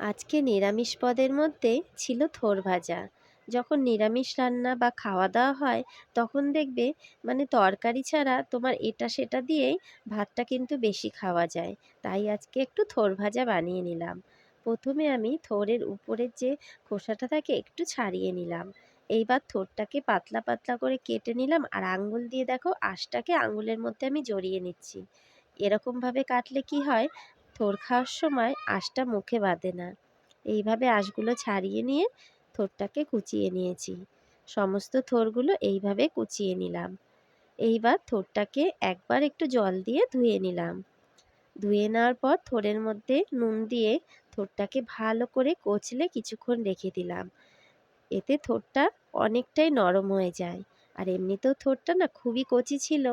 আজকে নিরামিষ পদের মধ্যে ছিল থোর ভাজা। যখন নিরামিষ রান্না বা খাওয়া দাওয়া হয়, তখন দেখবে মানে তরকারি ছাড়া তোমার এটা সেটা দিয়েই ভাতটা কিন্তু বেশি খাওয়া যায়। তাই আজকে একটু থোর ভাজা বানিয়ে নিলাম। প্রথমে আমি থোরের উপরের যে খোসাটা থাকে একটু ছাড়িয়ে নিলাম। এইবার থোরটাকে পাতলা পাতলা করে কেটে নিলাম আর আঙ্গুল দিয়ে দেখো আঁশটাকে আঙুলের মধ্যে আমি জড়িয়ে নিচ্ছি। এরকমভাবে কাটলে কি হয়? থোর খাওয়ার সময় আঁশটা মুখে বাঁধে না। এইভাবে আঁশগুলো ছাড়িয়ে নিয়ে থোরটাকে কুচিয়ে নিয়েছি। সমস্ত থোরগুলো এইভাবে কুচিয়ে নিলাম। এইবার থোরটাকে একবার একটু জল দিয়ে ধুয়ে নিলাম। ধুয়ে নেওয়ার পর থোরের মধ্যে নুন দিয়ে থোরটাকে ভালো করে কচলে কিছুক্ষণ রেখে দিলাম। এতে থোরটা অনেকটাই নরম হয়ে যায়। আর এমনিতেও থোরটা না খুবই কচি ছিল।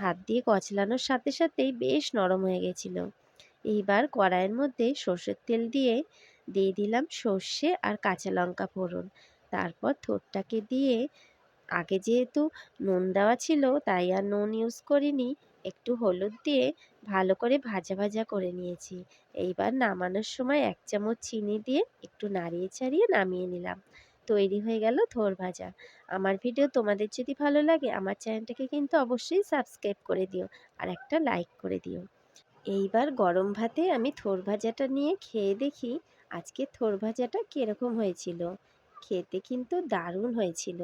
হাত দিয়ে কচলানোর সাথে সাথেই বেশ নরম হয়ে গেছিল। এইবার কড়াইয়ের মধ্যে সর্ষের তেল দিয়ে দিয়ে দিলাম সর্ষে আর কাঁচা লঙ্কা ফোড়ন। তারপর থোরটাকে দিয়ে, আগে যেহেতু নুন দেওয়া ছিল তাই আর নুন ইউজ করিনি, একটু হলুদ দিয়ে ভালো করে ভাজা ভাজা করে নিয়েছি। এইবার নামানোর সময় এক চামচ চিনি দিয়ে একটু নাড়িয়ে চাড়িয়ে নামিয়ে নিলাম। তৈরি হয়ে গেল থোর ভাজা। আমার ভিডিও তোমাদের যদি ভালো লাগে, আমার চ্যানেলটাকে কিন্তু অবশ্যই সাবস্ক্রাইব করে দিও আর একটা লাইক করে দিও। এইবার গরম ভাতে আমি থোর ভাজাটা নিয়ে খেয়ে দেখি আজকে থোর ভাজাটা কীরকম হয়েছিল। খেতে কিন্তু দারুণ হয়েছিল।